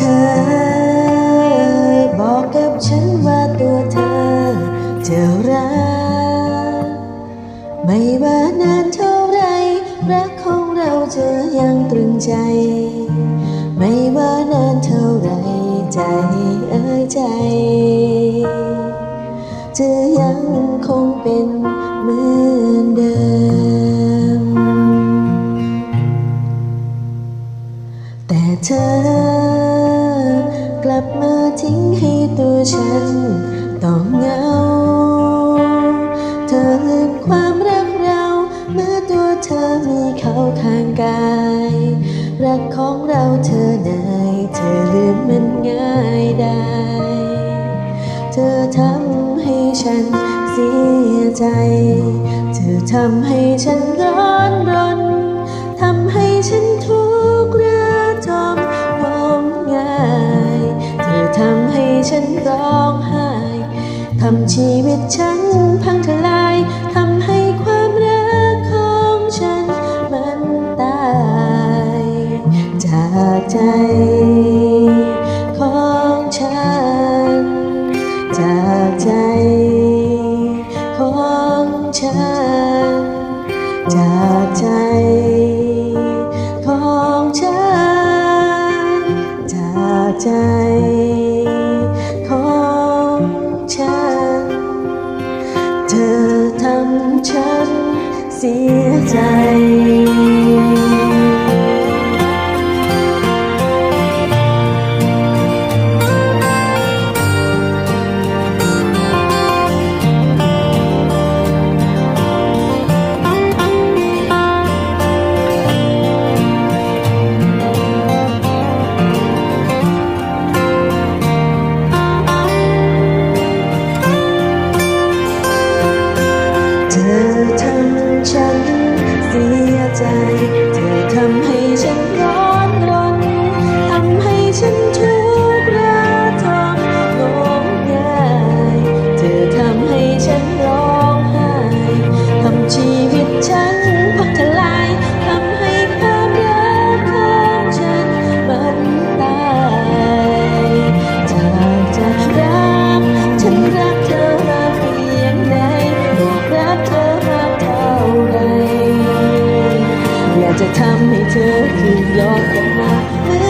เธอ บอกกับฉันว่าตัวเธอจะรัก ไม่ว่านานเท่าไร รักของเราจะยังตรึงใจ ไม่ว่านานเท่าไรใจเอ้ยใจจะยังคงเป็นเหมือนเดิม แต่เธอ ลับมาทิ้งให้ตัวฉันต้องเหงา เธอลืมความรักเรา เมื่อตัวเธอมีเขาข้างกาย รักของเราเธอนายเธอลืมมันง่ายได้ เธอทำให้ฉันเสียใจ เธอทำให้ฉันร้อนรน ฉันร้องไห้ทำชีวิตฉันพังทลายทำให้ความรักของฉันมันตายจากใจของฉัน จากใจของฉัน จากใจของฉัน จากใจ เธอทำฉันเสียใจ ฉันเสียใจ เธอทำให้ฉันร้อนรนทำให้ฉันทุกข์ระทมงมงายเธอทำให้ฉันร้องไห้ทำชีวิตฉัน จะทำให้เธอคืนย้อนกลับมา